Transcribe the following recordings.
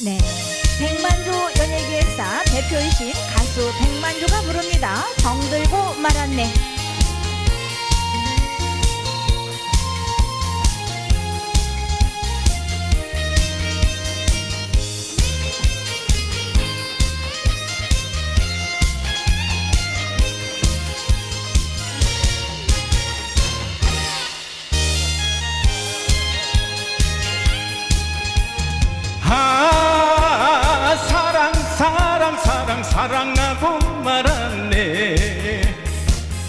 네. 백만조 연예기획사 대표이신 가수 백만조가 부릅니다. 정들고 말았네. 사랑 사랑하고 말았네.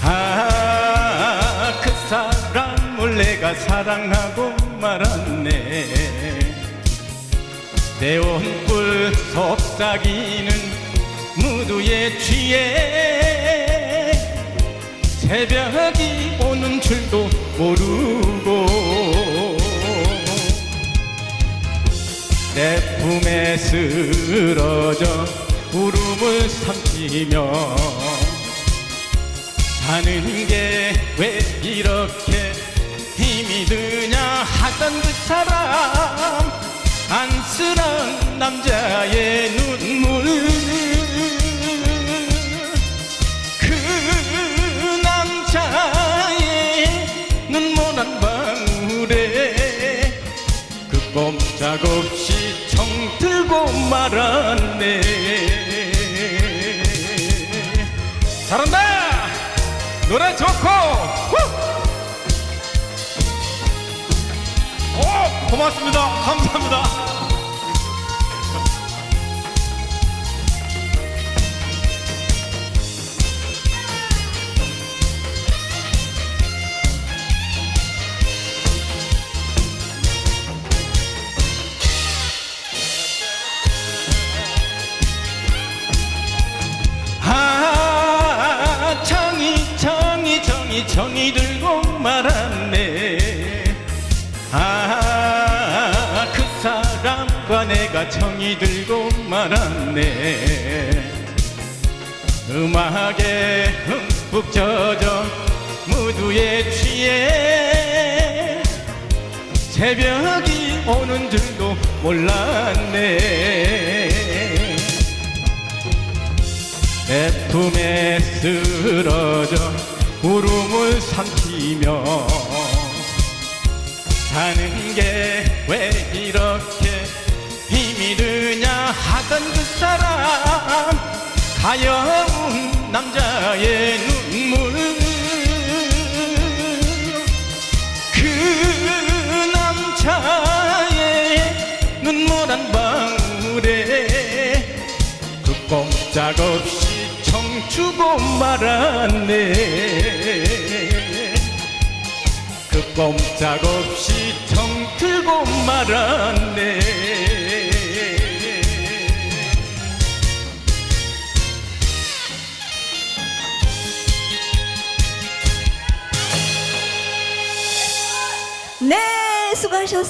아 그 사람을 내가 사랑하고 말았네. 내온불 속삭이는 무두에 취해. 새벽이 오는 줄도 모르고 내 품에 쓰러져 울음을 삼키며 사는 게 왜 이렇게 힘이 드냐 하던 그 사람 안쓰러운 남자의 눈물 없이 정들고 말았네. 잘한다! 노래 좋고 후! 오 고맙습니다. 감사합니다 정이 들고 말았네. 아 그 사람과 내가 정이 들고 말았네. 음악에 흠뻑 젖어 무두에 취해. 새벽이 오는 줄도 몰랐네. 내 품에 쓰러져 울음을 삼키며 사는 게 왜 이렇게 힘이 드냐 하던 그 사람 가여운 남자의 눈물. 그 남자의 눈물 한 방울에 그 꼼짝없이 청주고 말았네 그 꼼짝 없이 정들고 말았네 네, 수고하셨습니다.